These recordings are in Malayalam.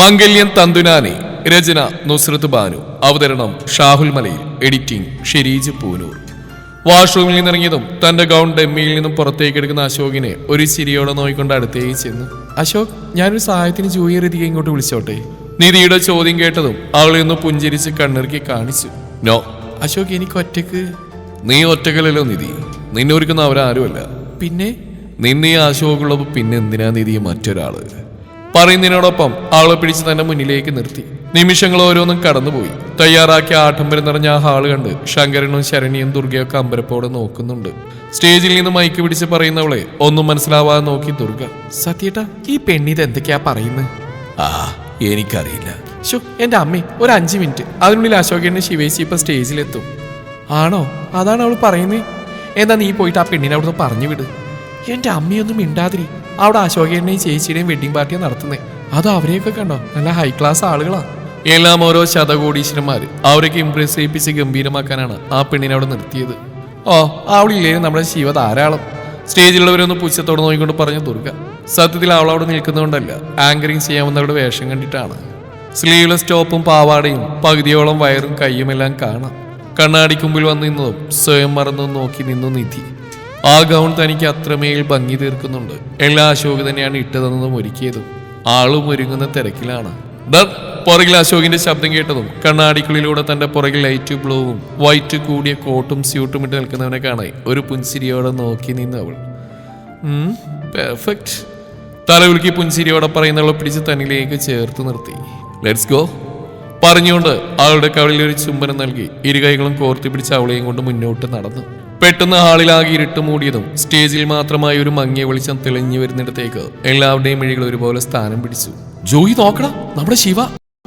മംഗല്യൻ തന്തുനാനി രചന നുസ്രത്ത് ബാനു. അവതരണം ഷാഹുൽ മലയിൽ എഡിറ്റിംഗ് ഷെരീജ് പൂനൂർ. വാഷ്റൂമിൽ നിന്നിറങ്ങിയതും തന്റെ ഗൗൺ ഡെമ്മിയിൽ നിന്നും പുറത്തേക്ക് എടുക്കുന്ന അശോകിനെ ഒരു ചിരിയോടെ നോയിക്കൊണ്ട് അടുത്തേക്ക് ചെന്നു. അശോക് ഞാനൊരു സഹായത്തിന് ജോലി ഇതിയെ ഇങ്ങോട്ട് വിളിച്ചോട്ടെ? നിധിയുടെ ചോദ്യം കേട്ടതും അവളെ ഒന്ന് പുഞ്ചിരിച്ച് കണ്ണിറുക്കി കാണിച്ചു. നോ. അശോക് എനിക്ക് ഒറ്റയ്ക്ക്. നീ ഒറ്റക്കല്ലല്ലോ നിധി. നിന്നെ ഒരുക്കുന്ന അവരാരുമല്ല. പിന്നെ? നിന്നെ അശോകുള്ളപ്പോ പിന്നെ എന്തിനാ നിധി മറ്റൊരാൾ? പറയുന്നതിനോടൊപ്പം അവളെ പിടിച്ച് തന്റെ മുന്നിലേക്ക് നിർത്തി. നിമിഷങ്ങൾ ഓരോന്നും കടന്നുപോയി. തയ്യാറാക്കിയ ആഡംബരം നിറഞ്ഞ ആ ഹാൾ കണ്ട് ശങ്കരനും ശരണിയും ദുർഗയൊക്കെ അമ്പരപ്പോടെ നോക്കുന്നുണ്ട്. സ്റ്റേജിൽ നിന്ന് മൈക്ക് പിടിച്ച് പറയുന്നവളെ ഒന്നും മനസ്സിലാവാതെ നോക്കി ദുർഗ സത്യേട്ടാ ഈ പെണ്ണിത് എന്തൊക്കെയാ പറയുന്നത് ആ എനിക്കറിയില്ല. ഷോ എന്റെ അമ്മേ ഒരു അഞ്ച് മിനിറ്റ്. അതിനുള്ളിൽ അശോകന്റെ ശിവേശി ഇപ്പൊ സ്റ്റേജിലെത്തും. ആണോ? അതാണ് അവൾ പറയുന്നത് എന്താ നീ പോയിട്ട് ആ പെണ്ണിനെ അവിടുന്ന് പറഞ്ഞു വിട്. എന്റെ അമ്മയൊന്നും മിണ്ടാതിരി. അവിടെ അശോകേട്ടനെയും ചേച്ചിയുടെയും വെഡിങ് പാർട്ടിയാണ് നടത്തുന്നത് അത് അവരെയൊക്കെ കണ്ടോ? നല്ല ഹൈ ക്ലാസ് ആളുകളാ. എല്ലാം ഓരോ ശതകോടീശ്വരന്മാര്. അവരൊക്കെ ഇംപ്രസ് ചെയ്യിപ്പിച്ച് ഗംഭീരമാക്കാനാണ് ആ പെണ്ണിനെ അവിടെ നിർത്തിയത്. ഓ അവളില്ലേ നമ്മുടെ ശിവ ധാരാളം. സ്റ്റേജിലുള്ളവരൊന്ന് പുച്ഛത്തോടെ നോക്കിക്കൊണ്ട് പറഞ്ഞു ദുർഗ സത്യത്തിൽ അവൾ അവിടെ നിൽക്കുന്നതുകൊണ്ടല്ല. ആങ്കറിങ് ചെയ്യാവുന്നവരുടെ വേഷം കണ്ടിട്ടാണ്. സ്ലീവ്ലെസ് ടോപ്പും പാവാടയും പകുതിയോളം വയറും കൈയുമെല്ലാം കാണാം. കണ്ണാടിക്കുമ്പിൽ വന്ന് നിന്നതും സ്വയം മറന്നു നോക്കി നിന്നു നിധി. ആ ഗൗൺ തനിക്ക് അത്രമേൽ ഭംഗി തീർക്കുന്നുണ്ട്. എല്ലാ അശോക് തന്നെയാണ് ഇട്ടതെന്നതും ഒരുക്കിയതും. ആളും ഒരുങ്ങുന്ന തിരക്കിലാണ്. പുറകിൽ അശോകിന്റെ ശബ്ദം കേട്ടതും കണ്ണാടിക്കുള്ളിലൂടെ തന്റെ പുറകിൽ ലൈറ്റ് ബ്ലൂവും വൈറ്റ് കൂടിയ കോട്ടും സ്യൂട്ടും ഇട്ട് നിൽക്കുന്നവനെ കാണായി ഒരു പുൻസിരിയോടെ നോക്കി നിന്ന് അവൾ. പെർഫെക്റ്റ് തലകുലുക്കി പുൻസിരിയോടെ പറയുന്നവളെ പിടിച്ച് തന്നിലേക്ക് ചേർത്ത് നിർത്തി. ലെറ്റ്സ് ഗോ പറഞ്ഞുകൊണ്ട് അവളുടെ കവളിൽ ഒരു ചുംബനം നൽകി. ഇരു കൈകളും കോർത്തി പിടിച്ച് അവളെയും കൊണ്ട് മുന്നോട്ട് നടന്നു. പെട്ടെന്ന് ഹാളിലാകെ ഇരുട്ട് മൂടിയതും സ്റ്റേജിൽ മാത്രമായി ഒരു മങ്ങിയ വെളിച്ചം തെളിഞ്ഞു വരുന്നിടത്തേക്ക് എല്ലാവരുടെയും മിഴികൾ ഒരുപോലെ സ്ഥാനം പിടിച്ചു. ജോയി നോക്കണം നമ്മുടെ ശിവ.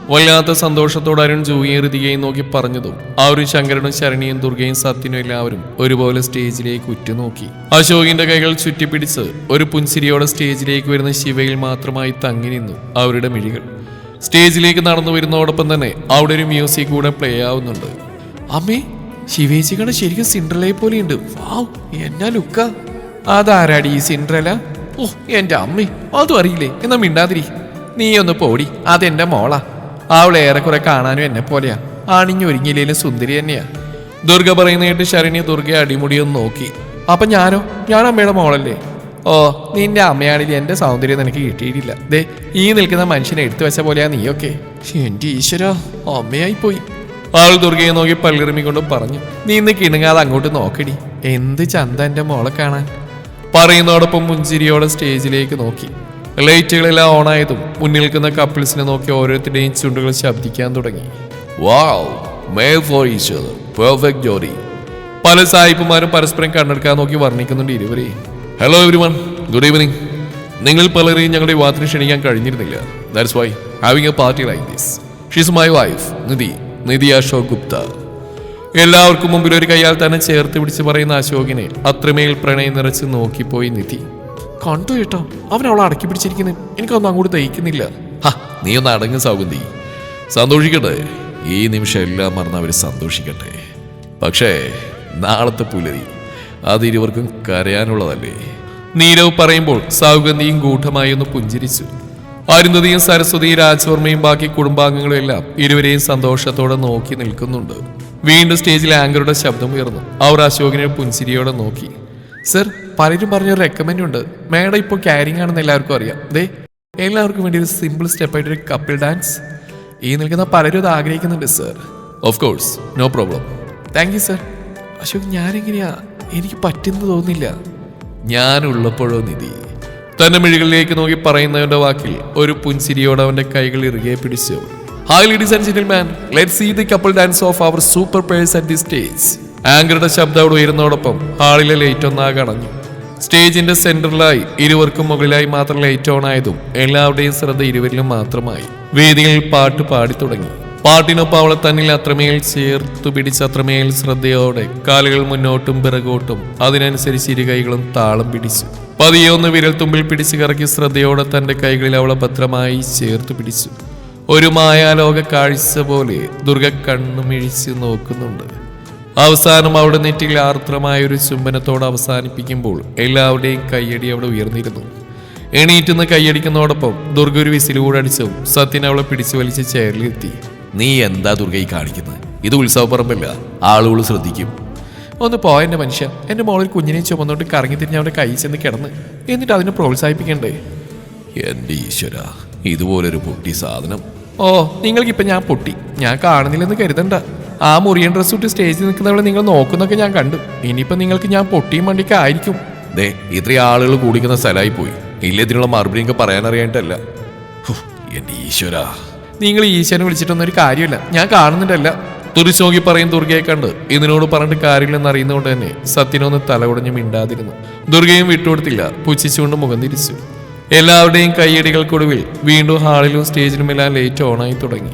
വല്ലാത്ത സന്തോഷത്തോടെ അരുൺ ജൂയിയെ ഋതികയും നോക്കി പറഞ്ഞതും ആ ഒരു ശങ്കരനും ശരണിയും ദുർഗയും സത്യനും എല്ലാവരും ഒരുപോലെ സ്റ്റേജിലേക്ക് ഉറ്റുനോക്കി. അശോകിന്റെ കൈകൾ ചുറ്റിപ്പിടിച്ച് ഒരു പുൻസിരിയോടെ സ്റ്റേജിലേക്ക് വരുന്ന ശിവയിൽ മാത്രമായി തങ്ങി നിന്നു അവരുടെ മിഴികൾ. സ്റ്റേജിലേക്ക് നടന്നു വരുന്നതോടൊപ്പം തന്നെ അവിടെ ഒരു മ്യൂസിക് കൂടെ പ്ലേ ആവുന്നുണ്ട്. അമ്മേ ശിവേച്ചിയുടെ ശരിക്കും സിൻഡ്രലയെ പോലെയുണ്ട്. വാവ് എന്നാ ലുക്ക? അതാരാടി ഈ സിൻഡ്രല? ഓ എന്റെ അമ്മേ അതും അറിയില്ലേ? എന്നാ മിണ്ടാതിരി. നീ ഒന്ന് പോടി അതെന്റെ മോളാ. അവൾ ഏറെക്കുറെ കാണാനും എന്നെ പോലെയാ. ആണിഞ്ഞൊരുങ്ങിയില്ലേലും സുന്ദരി തന്നെയാ. ദുർഗ പറയുന്ന കേട്ട് ശരണി ദുർഗയെ അടിമുടിയൊന്ന് നോക്കി. അപ്പൊ ഞാനോ? ഞാൻ അമ്മയുടെ മോളല്ലേ? ഓ നിന്റെ അമ്മയാണെങ്കിൽ എന്റെ സൗന്ദര്യം നിനക്ക് കിട്ടിയിട്ടില്ല. ദേ ഈ നിൽക്കുന്ന മനുഷ്യനെ എടുത്തു വെച്ച പോലെയാ നീയൊക്കെ. എന്റെ ഈശ്വര അമ്മയായി പോയി ആൾ ദുർഗയെ നോക്കി പല്ലിറുമിക്കൊണ്ട് പറഞ്ഞു നീ ഇന്ന് കിണുങ്ങാതെ അങ്ങോട്ട് നോക്കടി. എന്ത് ചന്ത എന്റെ മോളെ കാണാൻ? പറയുന്നതോടൊപ്പം മുഞ്ചിരിയോടെ സ്റ്റേജിലേക്ക് നോക്കി. ലൈറ്റുകളെല്ലാം ഓണായതും മുന്നിൽ നിൽക്കുന്ന കപ്പിൾസിനെ നോക്കി ഓരോരുത്തരുടെയും ചുണ്ടുകൾ ശബ്ദിക്കാൻ തുടങ്ങി. വാവ് മേ ഫോർ പെർഫെക്റ്റ് ജോഡി പല സായിപ്പുമാരും പരസ്പരം കണ്ണെടുക്കാൻ നോക്കി വർണിക്കുന്നുണ്ട് ഇരുവരെയും hello everyone good evening നിങ്ങൾ പലരെയും ഞങ്ങളുടെ വിവാഹത്തിന് ക്ഷണിക്കാൻ കഴിഞ്ഞിരുന്നില്ല. That's why having a party like this she's my wife Nidhi Nidhi Ashok Gupta. എല്ലാവർക്കും മുമ്പിൽ ഒരു കൈയാൽ തന്നെ ചേർത്ത് പിടിച്ച് പറയുന്ന അശോകിനെ അത്രമേൽ പ്രണയം നിറച്ച് നോക്കിപ്പോയി നിധി. കണ്ടു കേട്ടോ അവൻ അവളെ അടക്കി പിടിച്ചിരിക്കുന്നത് എനിക്കൊന്നും അങ്ങോട്ട് തയ്ക്കുന്നില്ല ഹാ നീ ഒന്ന് അടങ്ങ് സൗഗന്ധി. സന്തോഷിക്കട്ടെ. ഈ നിമിഷം എല്ലാം മറന്ന് അവർ സന്തോഷിക്കട്ടെ. പക്ഷേ നാളത്തെ പുലരി അത് ഇരുവർക്കും കരയാനുള്ളതല്ലേ? നീരവ് പറയുമ്പോൾ സൗഗന്ധിയും ഗൂഢമായി ഒന്ന് പുഞ്ചിരിച്ചു. അരുന്ധതിയും സരസ്വതി രാജവർമ്മയും ബാക്കി കുടുംബാംഗങ്ങളും എല്ലാം ഇരുവരെയും സന്തോഷത്തോടെ നോക്കി നിൽക്കുന്നുണ്ട്. വീണ്ടും സ്റ്റേജിൽ ആങ്കറുടെ ശബ്ദം ഉയർന്നു. അവർ അശോകിനെ പുൻസിരിയോടെ നോക്കി. സർ പലരും പറഞ്ഞൊരു റെക്കമെൻഡ് ഉണ്ട്. മേഡം ഇപ്പോൾ ക്യാരിങ് ആണെന്ന് എല്ലാവർക്കും അറിയാം. ദേ എല്ലാവർക്കും വേണ്ടി ഒരു സിമ്പിൾ സ്റ്റെപ്പായിട്ട് ഒരു കപ്പിൾ ഡാൻസ് ഈ നിൽക്കുന്ന പലരും അത് ആഗ്രഹിക്കുന്നുണ്ട് sir. Of course no problem thank you sir Ashok ഞാനെങ്ങനെയാ? എനിക്ക് പറ്റുന്നു തോന്നുന്നില്ല. ഞാനുള്ളപ്പോഴോ നിധി? തന്റെ മിഴികളിലേക്ക് നോക്കി പറയുന്നവന്റെ വാക്കിൽ ഒരു പുൻസിരിയോടെ അവന്റെ കൈകൾ ഇറുകെ പിടിച്ചു. Hi ladies and gentleman let see the couple dance of our super pairs at the stage ആങ്കറുടെ ശബ്ദം അവിടെ ഉയരുന്നതോടൊപ്പം ഹാളിലെ ലൈറ്റ് ഒന്നാകെ അടഞ്ഞു സ്റ്റേജിന്റെ സെന്ററിലായി ഇരുവർക്കും മുകളിലായി മാത്രം ലൈറ്റ് ഓൺ ആയതും എല്ലാവരുടെയും ശ്രദ്ധ ഇരുവരിലും മാത്രമായി. വേദിയിൽ പാട്ട് പാടി തുടങ്ങി. പാട്ടിനൊപ്പം അവളെ തന്നിൽ അത്രമേൽ ചേർത്തു പിടിച്ച് അത്രമേൽ ശ്രദ്ധയോടെ കാലുകൾ മുന്നോട്ടും പിറകോട്ടും അതിനനുസരിച്ച് ഇരുകൈകളും താളം പിടിച്ചു. പതിയെ ഒന്ന് വിരൽ തുമ്പിൽ പിടിച്ച് കറക്കി ശ്രദ്ധയോടെ തന്റെ കൈകളിൽ അവളെ ഭദ്രമായി ചേർത്ത് പിടിച്ചു. ഒരു മായാലോക കാഴ്ച പോലെ ദുർഗ കണ്ണുമിഴിച്ച് നോക്കുന്നുണ്ട്. അവസാനം അവിടെ നെറ്റിൽ ആർദ്രമായ ഒരു ചുംബനത്തോട് അവസാനിപ്പിക്കുമ്പോൾ എല്ലാവരുടെയും കയ്യടി അവിടെ ഉയർന്നിരുന്നു. എണീറ്റുന്ന് കൈയടിക്കുന്നതോടൊപ്പം ദുർഗ ഒരു വിസിലൂടെ അടിച്ചും സത്യൻ അവളെ പിടിച്ചു വലിച്ച് ചേരലെത്തി നീ എന്താ ദുർഗ ഈ കാണിക്കുന്നത്? ഇത് ഉത്സവപ്പറമ്പല്ല. ആളുകൾ ശ്രദ്ധിക്കും. ഒന്ന് പോയെന്റെ മനുഷ്യൻ എന്റെ മോളിൽ കുഞ്ഞിനെ ചുമന്നോട്ട് കറങ്ങി തിരിഞ്ഞ് അവന്റെ കൈ ചെന്ന് കിടന്ന്. എന്നിട്ട് അതിനെ പ്രോത്സാഹിപ്പിക്കണ്ടേ? എന്റെ ഈശ്വര ഇതുപോലൊരു പൊട്ടി സാധനം. ഓ നിങ്ങൾക്കിപ്പം ഞാൻ പൊട്ടി. ഞാൻ കാണുന്നില്ലെന്ന് കരുതണ്ട. ആ മുറിയൻ ഡ്രസ് ഇട്ട് സ്റ്റേജിൽ നിൽക്കുന്നവളെ നിങ്ങൾ നോക്കുന്നൊക്കെ ഞാൻ കണ്ടു. ഇനിയിപ്പം നിങ്ങൾക്ക് ഞാൻ പൊട്ടിയും വണ്ടിക്ക് ആയിരിക്കും. ദേ ഇത്രയും ആളുകൾ കൂടിക്കുന്ന സ്ഥലമായി പോയി. ഇല്ല ഇതിനുള്ള മറുപടി എനിക്ക് പറയാനറിയായിട്ടല്ല എന്റെ ഈശ്വര. നിങ്ങൾ ഈശ്വരനെ വിളിച്ചിട്ടൊന്നും ഒരു കാര്യമില്ല. ഞാൻ കാണുന്നുണ്ടല്ല. തുറിശോകി പറയും ദുർഗയെ കണ്ട്. ഇതിനോട് പറഞ്ഞിട്ട് കാര്യമില്ലെന്ന് അറിയുന്നതുകൊണ്ട് തന്നെ സത്യനൊന്ന് തലകുടഞ്ഞ് മിണ്ടാതിരുന്നു. ദുർഗയും വിട്ടുകൊടുത്തില്ല. പുച്ഛിച്ചുകൊണ്ട് മുഖം തിരിച്ചു. എല്ലാവരുടെയും കൈയടികൾക്കൊടുവിൽ വീണ്ടും ഹാളിലും സ്റ്റേജിലുമെല്ലാം ലൈറ്റ് ഓണായി തുടങ്ങി.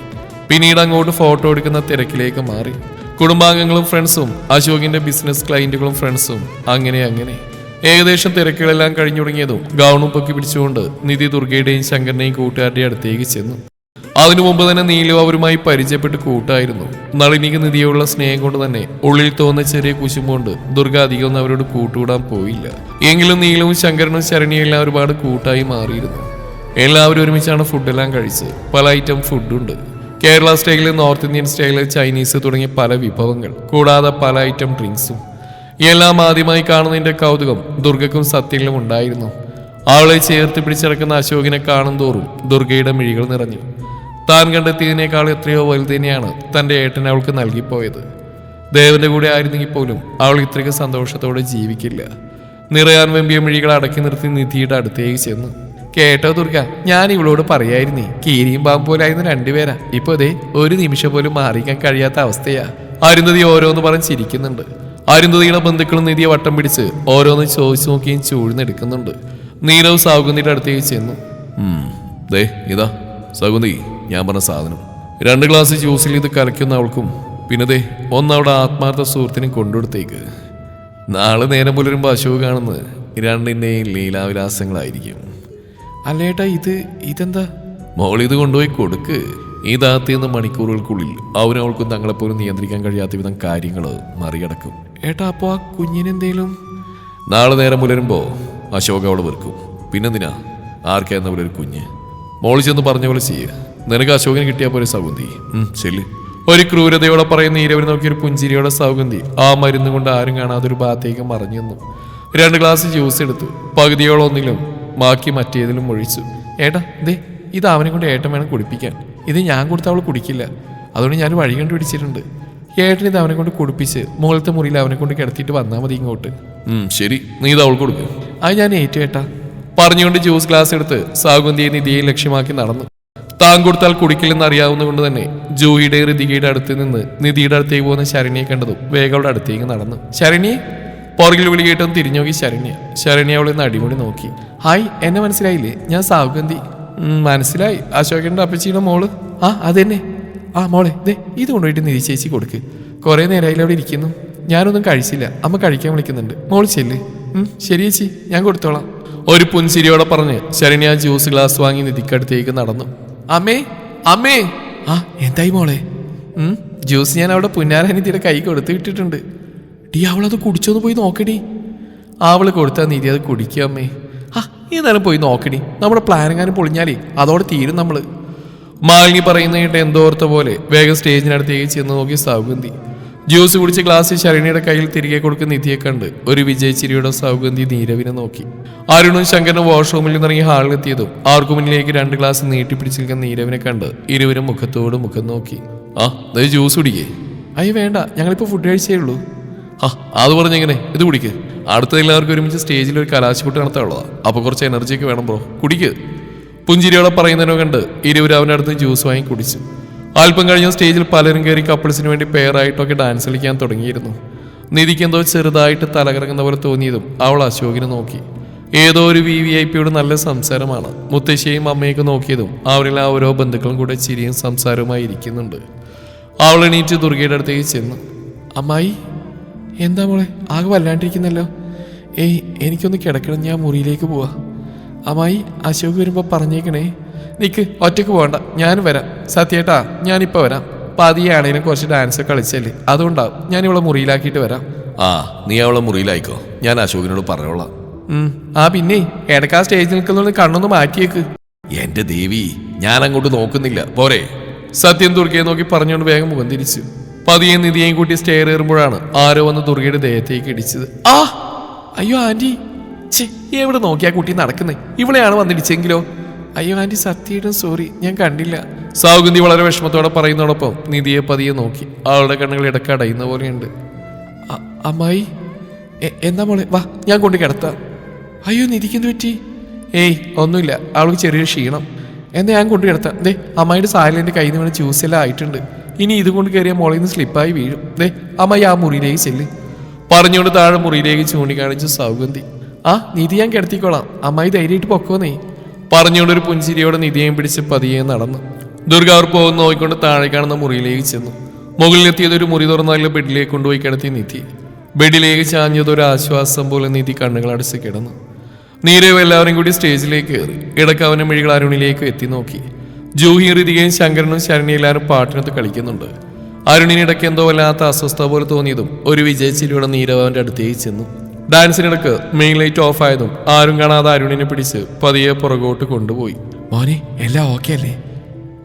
പിന്നീട് അങ്ങോട്ട് ഫോട്ടോ എടുക്കുന്ന തിരക്കിലേക്ക് മാറി. കുടുംബാംഗങ്ങളും ഫ്രണ്ട്സും അശോകിന്റെ ബിസിനസ് ക്ലയന്റുകളും ഫ്രണ്ട്സും അങ്ങനെ അങ്ങനെ. ഏകദേശം തിരക്കുകളെല്ലാം കഴിഞ്ഞു തുടങ്ങിയതും ഗൗണും പൊക്കി പിടിച്ചുകൊണ്ട് നിധി ദുർഗയുടെയും ശങ്കരനെയും കൂട്ടുകാരുടെയും അടുത്തേക്ക് ചെന്നു. അതിനു മുമ്പ് തന്നെ നീലു അവരുമായി പരിചയപ്പെട്ട് കൂട്ടായിരുന്നു. നളിനിക്ക് നിധിയോടുള്ള സ്നേഹം കൊണ്ട് തന്നെ ഉള്ളിൽ തോന്നുന്ന ചെറിയ കുശുമ്പുകൊണ്ട് ദുർഗ അധികം അവരോട് കൂട്ടുകൂടാൻ പോയില്ല. എങ്കിലും നീലവും ശങ്കരനും ശരണിയും എല്ലാം ഒരുപാട് കൂട്ടായി മാറിയിരുന്നു. എല്ലാവരും ഒരുമിച്ചാണ് ഫുഡെല്ലാം കഴിച്ച് പല ഐറ്റം ഫുഡുണ്ട് കേരള സ്റ്റൈലിൽ നോർത്ത് ഇന്ത്യൻ സ്റ്റൈലിൽ ചൈനീസ് തുടങ്ങിയ പല വിഭവങ്ങൾ കൂടാതെ പല ഐറ്റം ഡ്രിങ്ക്സും എല്ലാം ആദ്യമായി കാണുന്നതിന്റെ കൗതുകം ദുർഗക്കും സത്യങ്ങളിലും ഉണ്ടായിരുന്നു. അവളെ ചേർത്ത് പിടിച്ചിറക്കുന്ന അശോകിനെ കാണും തോറും ദുർഗയുടെ മിഴികൾ നിറഞ്ഞു. താൻ കണ്ടെത്തിയതിനേക്കാൾ എത്രയോ വലുതിനെയാണ് തന്റെ ഏട്ടൻ അവൾക്ക് നൽകിപ്പോയത്. ദേവന്റെ കൂടെ ആയിരുന്നെങ്കിൽ പോലും അവൾ ഇത്രയ്ക്ക് സന്തോഷത്തോടെ ജീവിക്കില്ല. നിറയാൻ വെമ്പിയ മിഴികൾ അടക്കി നിർത്തി നിധിയുടെ അടുത്തേക്ക് ചെന്നു. കേട്ടോ ദുർഗ ഞാൻ ഇവളോട് പറയായിരുന്നേ കീരിയും പാമ്പ് പോലായിരുന്നു രണ്ടുപേരാ. ഇപ്പൊ ദേ ഒരു നിമിഷം പോലും മാറിക്കാൻ കഴിയാത്ത അവസ്ഥയാ. അരുന്ധതി ഓരോന്ന് പറഞ്ഞ് ചിരിക്കുന്നുണ്ട്. അരുന്ധതിയുടെ ബന്ധുക്കളും നിധിയെ വട്ടം പിടിച്ച് ഓരോന്ന് ചോദിച്ചു നോക്കിയും ചൂഴ്ന്നെടുക്കുന്നുണ്ട്. നീരവ് സൗഗന്ധിയുടെ അടുത്തേക്ക് ചെന്നു. ദേ ഇതാ സകുന്തി ഞാൻ പറഞ്ഞ സാധനം. രണ്ട് ഗ്ലാസ് ജ്യൂസിൽ ഇത് കലയ്ക്കുന്ന അവൾക്കും പിന്നെ ദേ ഒന്നവിടെ ആത്മാർത്ഥ സുഹൃത്തിനും കൊണ്ടുകൊടുത്തേക്ക്. നാളെ നേരം പുലരുമ്പോൾ അശോക് കാണുന്നത് രണ്ടിന്റെയും ലീലാവിലാസങ്ങളായിരിക്കും. അല്ലേട്ടാ ഇത് ഇതെന്താ? മോൾ ഇത് കൊണ്ടുപോയി കൊടുക്ക്. ഈ ഇതാത്തിയെന്ന മണിക്കൂറുകൾക്കുള്ളിൽ അവനവൾക്കും തങ്ങളെപ്പോലും നിയന്ത്രിക്കാൻ കഴിയാത്ത വിധം കാര്യങ്ങൾ മറികടക്കും. ഏട്ടാ അപ്പോൾ ആ കുഞ്ഞിനെന്തേലും നാളെ നേരം പുലരുമ്പോൾ അശോക് അവളെ വെറുക്കും. പിന്നെന്തിനാ? ഒരു കുഞ്ഞ്? മോളി ചെന്ന് പറഞ്ഞ പോലെ ചെയ്യ്. നിനക്ക് അശോകന് കിട്ടിയ പോലെ സൗഗന്ധി. ശരി ഒരു ക്രൂരതയോടെ പറയുന്ന ഈരവർ നോക്കിയൊരു പുഞ്ചിരിയോടെ സൗഗന്ധി ആ മരുന്ന് കൊണ്ട് ആരും കാണാതെ ഒരു ഭാഗത്തേക്ക് മറിഞ്ഞു നിന്നു. രണ്ട് ഗ്ലാസ് ജ്യൂസ് എടുത്തു. പകുതിയോളം ഒന്നിലും ബാക്കി മറ്റേതിലും ഒഴിച്ചു. ഏട്ടാ ദേ ഇത് അവനെ കൊണ്ട് ഏട്ടൻ വേണം കുടിപ്പിക്കാൻ. ഇത് ഞാൻ കൊടുത്ത അവൾ കുടിക്കില്ല. അതുകൊണ്ട് ഞാൻ വഴി കണ്ടുപിടിച്ചിട്ടുണ്ട്. ഏട്ടൻ ഇത് അവനെ കൊണ്ട് കുടിപ്പിച്ച് മുകളിലത്തെ മുറിയിൽ അവനെ കൊണ്ട് കിടത്തിയിട്ട് വന്നാൽ മതി ഇങ്ങോട്ട്. ശരി. നീ ഇത് അവൾ കൊടുക്കും. അത് ഞാൻ ഏറ്റു ഏട്ടാ. പറഞ്ഞുകൊണ്ട് ജ്യൂസ് ഗ്ലാസ് എടുത്ത് സാഗുന്തിയെ നിധിയെ ലക്ഷ്യമാക്കി നടന്നു. താൻ കൊടുത്താൽ കുടിക്കില്ലെന്ന് അറിയാവുന്ന കൊണ്ട് തന്നെ ജോയിയുടെ ഋതികയുടെ അടുത്ത് നിന്ന് നിധിയുടെ അടുത്തേക്ക് പോകുന്ന ശരണിയെ കണ്ടതും വേഗം അവളുടെ അടുത്തേക്ക് നടന്നു. ശരണി പുറകിൽ വിളി കേട്ടും തിരിഞ്ഞു നോക്കി ശരണ്യ. ശരണ്യ അവളെ ഒന്ന് അടിമുടി നോക്കി. ഹായ് എന്നെ മനസ്സിലായില്ലേ? ഞാൻ സാവുഗന്ധി മനസ്സിലായി. അശോകന്റെ അപ്പച്ചിയുടെ മോൾ. ആ അതെന്നെ. ആ മോളെ ദേ ഇത് കൊണ്ടുപോയിട്ട് നിധി ചേച്ചി കൊടുക്ക്. കുറേ നേരമായി അവിടെ ഇരിക്കുന്നു. ഞാനൊന്നും കഴിച്ചില്ല. അമ്മ കഴിക്കാൻ വിളിക്കുന്നുണ്ട്. മോൾ ചെല്ല്. ശരി ചേച്ചി ഞാൻ കൊടുത്തോളാം. ഒരു പുൻചിരിയോടെ പറഞ്ഞ് ശരണ്യ ജ്യൂസ് ഗ്ലാസ് വാങ്ങി നിധിക്കടുത്തേക്ക് നടന്നു. അമ്മേ അമ്മേ. ആ എന്തായി മോളെ? ജ്യൂസ് ഞാൻ അവിടെ പുന്നാരനിധിയുടെ കൈ കൊടുത്തു വിട്ടിട്ടുണ്ട് ഡി അവളത് കുടിച്ചോന്ന് പോയി നോക്കടി. അവൾ കൊടുത്താൽ നിധി അത് കുടിക്കുക അമ്മേ. ആ എന്നാലും പോയി നോക്കടി. നമ്മുടെ പ്ലാനങ്ങാനും പൊളിഞ്ഞാലേ അതോടെ തീരും നമ്മൾ. മാലിനി പറയുന്ന കേട്ട് എന്തോർത്ത പോലെ വേഗം സ്റ്റേജിനടുത്തേക്ക് ചെന്ന് നോക്കി സൗഗന്ധി. ജ്യൂസ് കുടിച്ച് ഗ്ലാസ് ശരണിയുടെ കയ്യിൽ തിരികെ കൊടുക്കുന്ന നിധിയെ കണ്ട് ഒരു വിജയച്ചിരിയുടെ സൗഗന്ധി നീരവിനെ നോക്കി. അരുണും ശങ്കരനും വാഷ്റൂമിൽ നിന്നിറങ്ങി ഹാളിലെത്തിയതും ആർക്കു മുന്നിലേക്ക് രണ്ട് ഗ്ലാസ് നീട്ടിപ്പിടിച്ച് നിൽക്കുന്ന നീരവിനെ കണ്ട് ഇരുവരും മുഖത്തോട് മുഖം നോക്കി. ആ ദേ ജ്യൂസ് കുടിക്കേ. അയ്യ വേണ്ട ഞങ്ങളിപ്പോൾ ഫുഡ് കഴിച്ചേ ഉള്ളൂ. ആ അത് പറഞ്ഞെങ്ങനെ ഇത് കുടിക്ക്. അടുത്ത എല്ലാവർക്കും ഒരുമിച്ച് സ്റ്റേജിൽ ഒരു കലാശപ്പെട്ട് നടത്താനുള്ളതാണ് അപ്പോൾ കുറച്ച് എനർജിയൊക്കെ വേണം ബ്രോ കുടിക്ക്. പുഞ്ചിരിയോടെ പറയുന്നതിനോ കണ്ട് ഇരുവരും അവന്റെ അടുത്ത് ജ്യൂസ് വാങ്ങി കുടിച്ചു. അല്പം കഴിഞ്ഞ സ്റ്റേജിൽ പലരും കയറി കപ്പിൾസിന് വേണ്ടി പെയറായിട്ടൊക്കെ ഡാൻസ് കളിക്കാൻ തുടങ്ങിയിരുന്നു. നിധിക്ക് എന്തോ ചെറുതായിട്ട് തലകറങ്ങുന്ന പോലെ തോന്നിയതും അവൾ അശോകിനെ നോക്കി. ഏതോ ഒരു വി വി ഐ പിയോട് നല്ല സംസാരമാണ്. മുത്തശ്ശിയും അമ്മയൊക്കെ നോക്കിയതും അവരിൽ ആ ഓരോ ബന്ധുക്കളും കൂടെ ചിരിയും സംസാരവുമായി ഇരിക്കുന്നുണ്ട്. അവൾ എണീറ്റ് ദുർഗയുടെ അടുത്തേക്ക് ചെന്നു. അമ്മായി എന്താ മോളെ? ആകെ വല്ലാണ്ടിരിക്കുന്നല്ലോ. ഏയ് എനിക്കൊന്ന് കിടക്കണം ഞാൻ മുറിയിലേക്ക് പോവാ. അമ്മായി അശോക് വരുമ്പോൾ പറഞ്ഞേക്കണേ. നിക്ക് ഒറ്റയ്ക്ക് പോകണ്ട. ഞാൻ വരാം. സത്യേട്ടാ ഞാനിപ്പോൾ വരാം. പതിയാണേലും കുറച്ച് ഡാൻസ് കളിച്ചല്ലേ? അതുകൊണ്ടാവും ഞാൻ ഇവളെ മുറിയിലാക്കിയിട്ട് വരാം. ആ നീ അവളെ മുറിയിലായിക്കോ. ഞാൻ അശോകിനോട് പറഞ്ഞോളാം. ആ പിന്നെ ഇടയ്ക്ക് ആ സ്റ്റേജിൽ നിൽക്കുന്നതുകൊണ്ട് കണ്ണൊന്ന് മാറ്റിയേക്ക്. എന്റെ ദേവി ഞാൻ അങ്ങോട്ട് നോക്കുന്നില്ല. പോരെ. സത്യം ദുർഗയെ നോക്കി പറഞ്ഞുകൊണ്ട് വേഗം മുഖം തിരിച്ചു. പതിയെ നിധിയെയും കൂട്ടി സ്റ്റെയർ കയറുമ്പോഴാണ് ആരോ വന്ന് ദുർഗയുടെ ദേഹത്തേക്ക് ഇടിച്ചത്. ആ അയ്യോ ആന്റി. എവിടെ നോക്കിയാ കുട്ടി നടക്കുന്നേ? ഇവളെയാണ് വന്നിടിച്ചെങ്കിലോ? അയ്യോ ആന്റി സത്യയുടെ സോറി ഞാൻ കണ്ടില്ല. സൗഗന്ധി വളരെ വിഷമത്തോടെ പറയുന്നതോടൊപ്പം നിധിയെ പതിയെ നോക്കി. അവളുടെ കണ്ണുകൾ ഇടയ്ക്ക് അടയുന്ന പോലെയുണ്ട് അമ്മായി എന്താ മോളെ? വാ ഞാൻ കൊണ്ട് കിടത്താം. അയ്യോ നിധിക്കെന്ത് പറ്റി? ഏയ് ഒന്നുമില്ല. അവൾക്ക് ചെറിയൊരു ക്ഷീണം. എന്നാ ഞാൻ കൊണ്ട് കിടത്താം. ദേ അമ്മായിയുടെ സാലിന്റെ കയ്യിൽ നിന്ന് വീണ് ജ്യൂസെല്ലാം ആയിട്ടുണ്ട്. ഇനി ഇതുകൊണ്ട് കയറിയ മോളിൽ നിന്ന് സ്ലിപ്പായി വീഴും. ദേ അമ്മായി ആ മുറിയിലേക്ക് ചെല്ല്. പറഞ്ഞുകൊണ്ട് താഴെ മുറിയിലേക്ക് ചൂണ്ടിക്കാണിച്ചു സൗഗന്ധി ആ നിധി ഞാൻ കിടത്തിക്കോളാം. അമ്മായി ധൈര്യമായിട്ട് പൊക്കോന്നേ. പറഞ്ഞുകൊണ്ട് ഒരു പുഞ്ചിരിയോടെ നിധിയെയും പിടിച്ച് പതിയെ നടന്നു. ദുർഗ അവർ പോകുന്ന നോക്കിക്കൊണ്ട് താഴെ കാണുന്ന മുറിയിലേക്ക് ചെന്നു. മുകളിലെത്തിയത് ഒരു മുറി തുറന്നാലും ബെഡിലേക്ക് കൊണ്ടുപോയി കിടത്തി നിധി. ബെഡിലേക്ക് ചാഞ്ഞത് ഒരു ആശ്വാസം പോലെ നിധി കണ്ണുകൾ അടച്ച് കിടന്നു. നീരവ് എല്ലാവരും കൂടി സ്റ്റേജിലേക്ക് കയറി. ഇടയ്ക്ക് അവന്റെ മിഴികൾ അരുണിലേക്ക് എത്തി നോക്കി. ജൂഹി ഋതികയും ശങ്കരനും ശരണി എല്ലാവരും പാട്ടിനൊത്ത് കളിക്കുന്നുണ്ട്. അരുണിനിടയ്ക്ക് എന്തോ വല്ലാത്ത അസ്വസ്ഥത പോലെ തോന്നിയതും ഒരു വിജയച്ചിരിയുടെ നീരവ് അവന്റെ അടുത്തേക്ക് ചെന്നു. ഡാൻസിനിടക്ക് മെയിൻ ലൈറ്റ് ഓഫ് ആയതും ആരും കാണാതെ അരുണിനെ പിടിച്ച് പതിയെ പുറകോട്ട് കൊണ്ടുപോയി. മോനെ എല്ലാം ഓക്കെ അല്ലേ?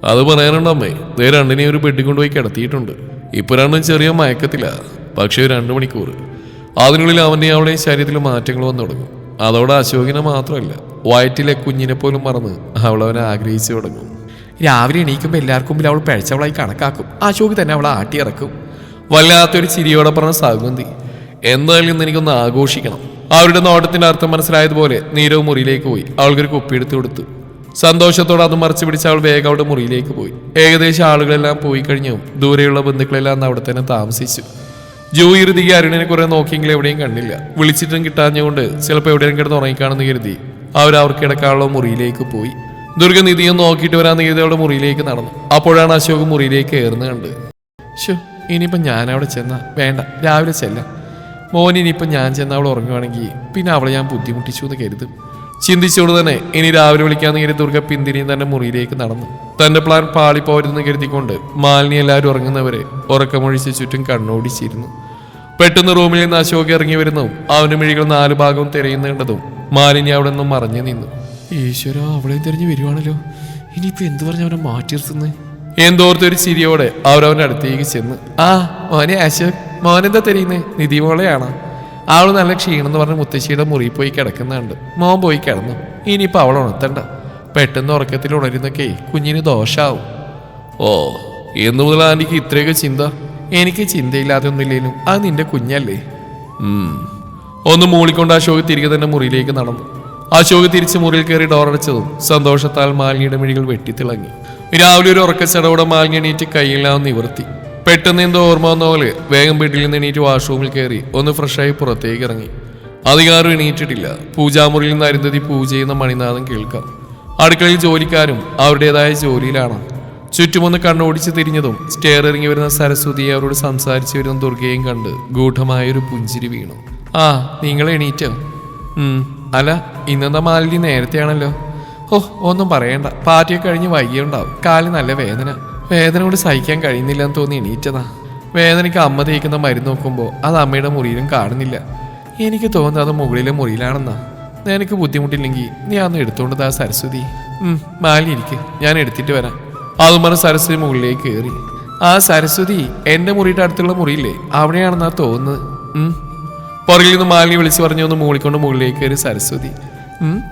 അത് പറയാനുണ്ടമ്മേ ദേ രണ്ടിനെ ഒരു ബെഡിൽ കൊണ്ടുപോയി കിടത്തിയിട്ടുണ്ട്. ഇപ്പൊ രണ്ടും ചെറിയ മയക്കത്തില്ല പക്ഷേ രണ്ടു മണിക്കൂർ. അതിനുള്ളിൽ അവന്റെ അവിടെ ശരീരത്തിൽ മാറ്റങ്ങൾ വന്നു തുടങ്ങും. അതോടെ അശോകിനെ മാത്രമല്ല വയറ്റിലെ കുഞ്ഞിനെ പോലും മറന്ന് അവൾ അവനെ ആഗ്രഹിച്ചു തുടങ്ങും. രാവിലെ എണീക്കുമ്പോൾ എല്ലാവർക്കും മുമ്പിൽ അവൾ പഴച്ചവളായി കണക്കാക്കും. അശോക് തന്നെ അവളെ ആട്ടിയിറക്കും. വല്ലാത്തൊരു ചിരിയോടെ പറഞ്ഞ സാഗുന്തി എന്തായാലും ഇന്ന് എനിക്കൊന്ന് ആഘോഷിക്കണം. അവരുടെ നോട്ടത്തിന്റെ അർത്ഥം മനസ്സിലായതുപോലെ നീരവ് മുറിയിലേക്ക് പോയി. അവൾക്കൊരു കുപ്പിയെടുത്ത് കൊടുത്തു. സന്തോഷത്തോടെ അത് മറച്ചു പിടിച്ച് അവൾ വേഗം അവളുടെ മുറിയിലേക്ക് പോയി. ഏകദേശം ആളുകളെല്ലാം പോയി കഴിഞ്ഞു ദൂരെയുള്ള ബന്ധുക്കളെല്ലാം അവിടെ തന്നെ താമസിച്ചു. ജോയി ഋതിക അരുണിനെ കുറെ നോക്കിയെങ്കിലും എവിടെയും കണ്ടില്ല. വിളിച്ചിട്ടും കിട്ടാഞ്ഞുകൊണ്ട് ചിലപ്പോൾ എവിടെയും കിടന്ന് ഉറങ്ങിക്കാണെന്ന് കരുതി അവർ അവർക്ക് കിടക്കാനുള്ള മുറിയിലേക്ക് പോയി. ദുർഗ നിധിയും നോക്കിയിട്ട് വരാന്ന് കരുതി അവിടെ മുറിയിലേക്ക് നടന്നു. അപ്പോഴാണ് അശോക് മുറിയിലേക്ക് കയറുന്നത് കണ്ട്. ഷോ ഇനിയിപ്പം ഞാനവിടെ അവിടെ ചെന്ന? വേണ്ട രാവിലെ ചെല്ലാം. മോൻ ഇനിയിപ്പം ഞാൻ ചെന്ന അവൾ ഉറങ്ങുവാണെങ്കിൽ പിന്നെ അവളെ ഞാൻ ബുദ്ധിമുട്ടിച്ചു എന്ന് കരുതും. ചിന്തിച്ചുകൊണ്ട് തന്നെ ഇനി രാവിലെ വിളിക്കാന്ന് കരുതി ദുർഗ പിന്തിരിയും തന്നെ മുറിയിലേക്ക് നടന്നു. തന്റെ പ്ലാൻ പാളിപ്പോരുതെന്ന് കരുതിക്കൊണ്ട് മാലിനി എല്ലാവരും ഉറങ്ങുന്നവരെ ഉറക്കമൊഴിച്ച് ചുറ്റും കണ്ണോടിച്ചിരുന്നു. പെട്ടെന്ന് റൂമിൽ നിന്ന് അശോക് ഇറങ്ങി വരുന്നതും അവന്റെ മിഴികൾ നാല് ഭാഗവും തിരയുന്നതും മാലിനി അവിടെ നിന്നും മറഞ്ഞു നിന്നു. ഈശ്വര അവളെയും തിരഞ്ഞു വരുവാണല്ലോ. ഇനിയിപ്പോ എന്തു പറഞ്ഞ അവനെ മാറ്റി നിർത്തുന്നത് എന്തോർത്തൊരു ചിരിയോടെ അവരവന്റെ അടുത്തേക്ക് ചെന്ന്. ആ മോനെ അശോക്. മോനെന്താ തെരിയുന്നേ നിധി മോളെയാണ് അവൾ നല്ല ക്ഷീണം എന്ന് പറഞ്ഞ് മുത്തശ്ശിയുടെ മുറി പോയി കിടക്കുന്നുണ്ട്. മോൻ പോയി കിടന്നു. ഇനിയിപ്പോൾ അവൾ ഉണർത്തണ്ട. പെട്ടെന്ന് ഉറക്കത്തിൽ ഉണരുന്നൊക്കെ കുഞ്ഞിന് ദോഷാവും. ഓ എന്ന് മുതൽ ആന്റിക്ക് ഇത്രയൊക്കെ ചിന്ത? എനിക്ക് ചിന്തയില്ലാതെ ഒന്നുമില്ലേലും അത് നിന്റെ കുഞ്ഞല്ലേ. ഒന്ന് മൂളിക്കൊണ്ട് അശോക് തിരികെ തന്നെ മുറിയിലേക്ക് നടന്നു. അശോക് തിരിച്ച് മുറിയിൽ കയറി ഡോറടച്ചതും സന്തോഷത്താൽ മാലിനിയുടെ മിഴികൾ വെട്ടിത്തിളങ്ങി. രാവിലെ ഒരു ഉറക്കച്ചടവോടെ മാലിനി എണീറ്റ് കയ്യില്ലാതെ നിവർത്തി. പെട്ടെന്ന് എന്തോ ഓർമ്മ വന്ന പോലെ വേഗം വീട്ടിൽ നിന്ന് എണീറ്റ് വാഷ്റൂമിൽ കയറി ഒന്ന് ഫ്രഷായി പുറത്തേക്ക് ഇറങ്ങി. അധികാരം എണീറ്റിട്ടില്ല. പൂജാമുറിയിൽ നിന്ന് അരുന്ധതി പൂജ ചെയ്യുന്ന മണിനാഥം കേൾക്കാം. അടുക്കളയിൽ ജോലിക്കാരും അവരുടേതായ ജോലിയിലാണ്. ചുറ്റുമൊന്ന് കണ്ണോടിച്ച് തിരിഞ്ഞതും സ്റ്റെയർ ഇറങ്ങി വരുന്ന സരസ്വതിയെ അവരോട് സംസാരിച്ചു വരുന്ന ദുർഗയും കണ്ട് ഗൂഢമായൊരു പുഞ്ചിരി വീണു. ആ നിങ്ങൾ എണീറ്റോ. അല്ല ഇന്നെന്താ മാലിന്യം നേരത്തെയാണല്ലോ? ഓ ഒന്നും പറയണ്ട. പാർട്ടിയൊക്കെ കഴിഞ്ഞ് വൈകിയുണ്ടാവും. കാലിന് നല്ല വേദന. വേദന കൊണ്ട് സഹിക്കാൻ കഴിയുന്നില്ല എന്ന് തോന്നി എണീറ്റതാ. വേദനയ്ക്ക് അമ്മ തേക്കുന്ന മരുന്ന് നോക്കുമ്പോൾ അത് അമ്മയുടെ മുറിയിലും കാണുന്നില്ല. എനിക്ക് തോന്നുന്നത് അത് മുകളിലെ മുറിയിലാണെന്നാ. നിനക്ക് ബുദ്ധിമുട്ടില്ലെങ്കിൽ നീ അന്ന് എടുത്തുകൊണ്ട് താ സരസ്വതി. ഉം, മാലി ഇരിക്ക്. ഞാൻ എടുത്തിട്ട് വരാം. അത് മറ സരസ്വതി മുകളിലേക്ക് കയറി ആ സരസ്വതി എന്റെ മുറിയുടെ അടുത്തുള്ള മുറിയില്ലേ? അവിടെയാണെന്നാ തോന്നുന്നത്. പുറകിൽ നിന്ന് മാലിനി വിളിച്ചു പറഞ്ഞു ഒന്ന് മൂളിക്കൊണ്ട് മുകളിലേക്ക് കയറി സരസ്വതി.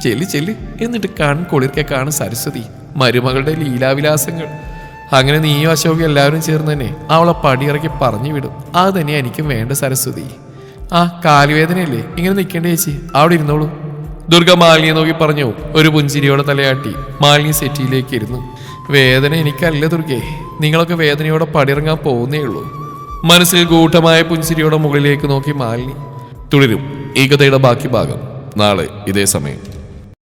ചെല്ല് ചെല്ല്. എന്നിട്ട് കൺ കുളിർക്കെ കാണും സരസ്വതി. മരുമകളുടെ ലീലാവിലാസങ്ങൾ. അങ്ങനെ നീയും അശോകും എല്ലാവരും ചേർന്ന് തന്നെ അവളെ പടിയിറക്കി പറഞ്ഞു വിടും. അത് തന്നെയാ എനിക്കും വേണ്ട സരസ്വതി. ആ കാലുവേദനയല്ലേ? ഇങ്ങനെ നിൽക്കേണ്ട ചേച്ചി. അവിടെ ഇരുന്നോളൂ. ദുർഗ മാലിനിയെ നോക്കി പറഞ്ഞു. ഒരു പുഞ്ചിരിയോടെ തലയാട്ടി. മാലിനി സെറ്റിയിലേക്ക് ഇരുന്നു. വേദന എനിക്കല്ല ദുർഗേ. നിങ്ങളൊക്കെ വേദനയോടെ പടിയിറങ്ങാൻ പോകുന്നേ ഉള്ളൂ. മനസ്സിൽ ഗൂഢമായ പുഞ്ചിരിയോടെ മുകളിലേക്ക് നോക്കി മാലിനി. തുടരും. ഈ കഥയുടെ ബാക്കി ഭാഗം നാളെ ഇതേ സമയം.